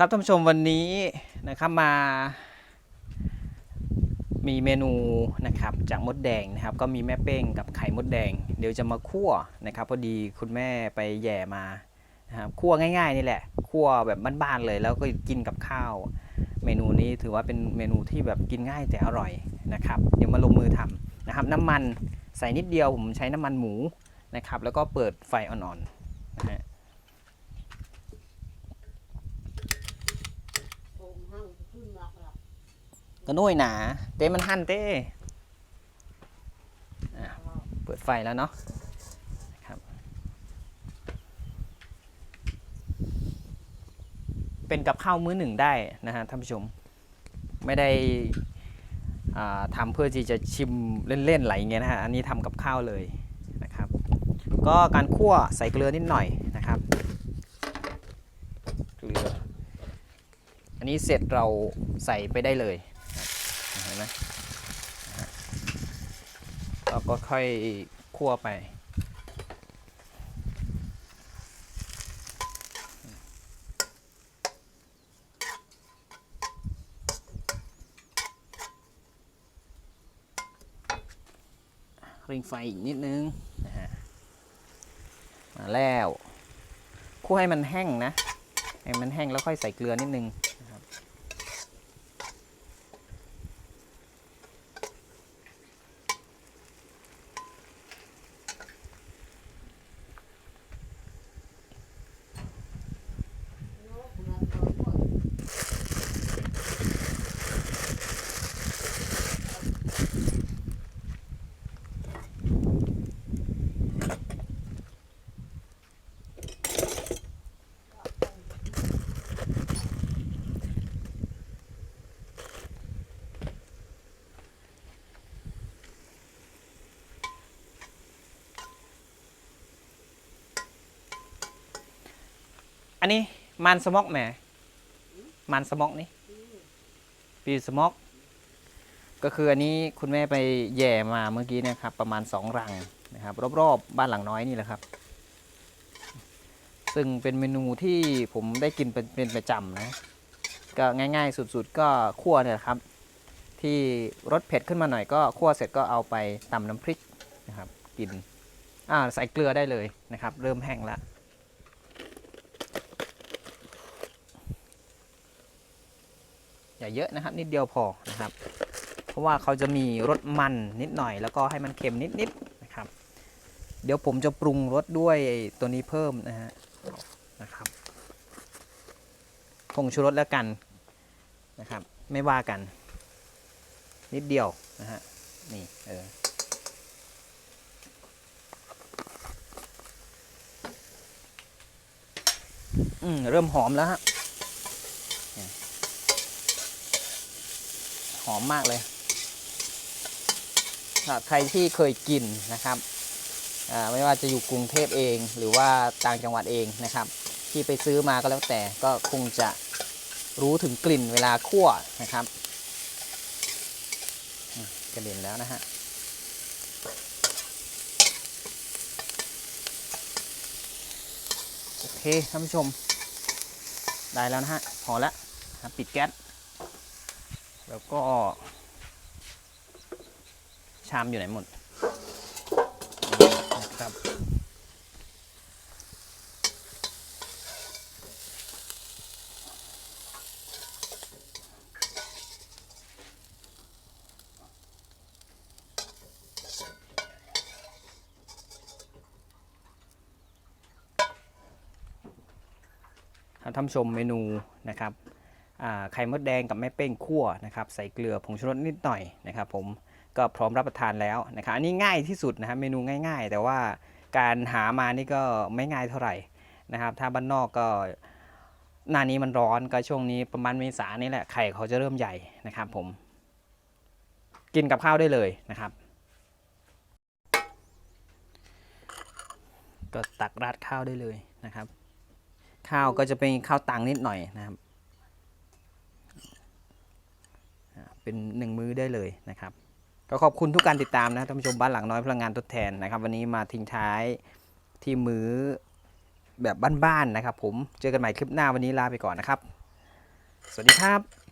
ครับท่านผู้ชมวันนี้นะครับมา มีเมนูนะครับจากมดแดงนะครับ ก็มีแม่เป้งกับไข่มดแดง เดี๋ยวจะมาคั่วนะครับพอดีคุณแม่ไปแย่มานะครับคั่วง่ายๆนี่แหละคั่วแบบบ้านๆเลย แล้วก็กินกับข้าว เมนูนี้ถือว่าเป็นเมนูที่แบบกินง่ายแต่อร่อยนะครับเดี๋ยวมาลงมือทำนะครับ น้ำมันใส่นิดเดียวผมใช้น้ำมันหมูนะครับ แล้วก็เปิดไฟอ่อนๆนะฮะ ก็นุ่ยหนา เต้มันหั่นเต้เปิดไฟแล้วเนาะครับ เป็นกับข้าวมื้อหนึ่งได้นะฮะท่านผู้ชม ไม่ได้อ่าทำเพื่อที่จะชิมเล่นๆไหลเงี้ยนะฮะ อันนี้ทำกับข้าวเลยนะครับ ก็การคั่วใส่เกลือนิดหน่อยนะครับ เกลือ อันนี้เสร็จเราใส่ไปได้เลยเห็นไหมนะฮะเราก็ค่อยคั่วไป เริงไฟอีกนิดนึงนะฮะมาแล้วคั่วให้มันแห้งนะ ให้มันแห้งแล้วค่อยใส่เกลือนิดนึง อันนี้มันสมอกแหมมันสมอกนี่ปีสมอกก็คืออันนี้คุณแม่ไปแย่มาเมื่อกี้นะครับ ประมาณสองรังนะครับ รอบๆบบ้านหลังน้อยนี่แหละครับ ซึ่งเป็นเมนูที่ผมได้กินเป็นเป็นประจำนะ ก็ง่ายๆสุดๆก็คั่วเนี่ยครับ ที่รสเผ็ดขึ้นมาหน่อยก็คั่วเสร็จก็เอาไปตำน้ำพริกนะครับ กินอ่าใส่เกลือได้เลยนะครับ เริ่มแห้งแล้ว อย่าเยอะนะครับ นิดเดียวพอนะครับ เพราะว่าเขาจะมีรสมันนิดหน่อย แล้วก็ให้มันเค็มนิดๆนะครับ เดี๋ยวผมจะปรุงรสด้วยตัวนี้เพิ่มนะฮะนะครับผงชูรสแล้วกันนะครับ ไม่ว่ากัน นิดเดียวนะฮะนี่เออเริ่มหอมแล้วฮะ อมมากเลยสำหรับใครที่เคยกินนะครับไม่ว่าจะอยู่กรุงเทพเองหรือว่าต่างจังหวัดเองนะครับ ที่ไปซื้อมาก็แล้วแต่ก็คงจะรู้ถึงกลิ่นเวลาคั่วนะครับกระเด็นแล้วนะฮะโอเคท่านผู้ชม ได้แล้วนะฮะพอแล้วปิดแก๊ส แล้วก็ ชามอยู่ไหนหมดนะครับท่านผู้ชมเมนูนะครับ ไข่มดแดงกับแม่เป้งคั่วนะครับใส่เกลือผงชูรสนิดหน่อยนะครับผมก็พร้อมรับประทานแล้วนะครับอันนี้ง่ายที่สุดนะครับเมนูง่าย ๆ แต่ว่าการหามานี่ก็ไม่ง่ายเท่าไหร่นะครับ ถ้าบ้านนอกก็หน้านี้มันร้อนก็ช่วงนี้ประมาณเมษานี่แหละไข่เขาจะเริ่มใหญ่นะครับผม กินกับข้าวได้เลยนะครับ ก็ตักราดข้าวได้เลยนะครับ ข้าวก็จะเป็นข้าวตังนิดหน่อยนะครับ อ่า เป็นหนึ่งมื้อได้เลยนะครับ ก็ขอบคุณทุกการติดตามนะท่านผู้ชมบ้านหลังน้อยพลังงานทดแทนนะครับ วันนี้มาทิ้งท้ายที่มื้อแบบบ้านๆนะครับ ผมเจอกันใหม่คลิปหน้าวันนี้ลาไปก่อนนะครับ สวัสดีครับ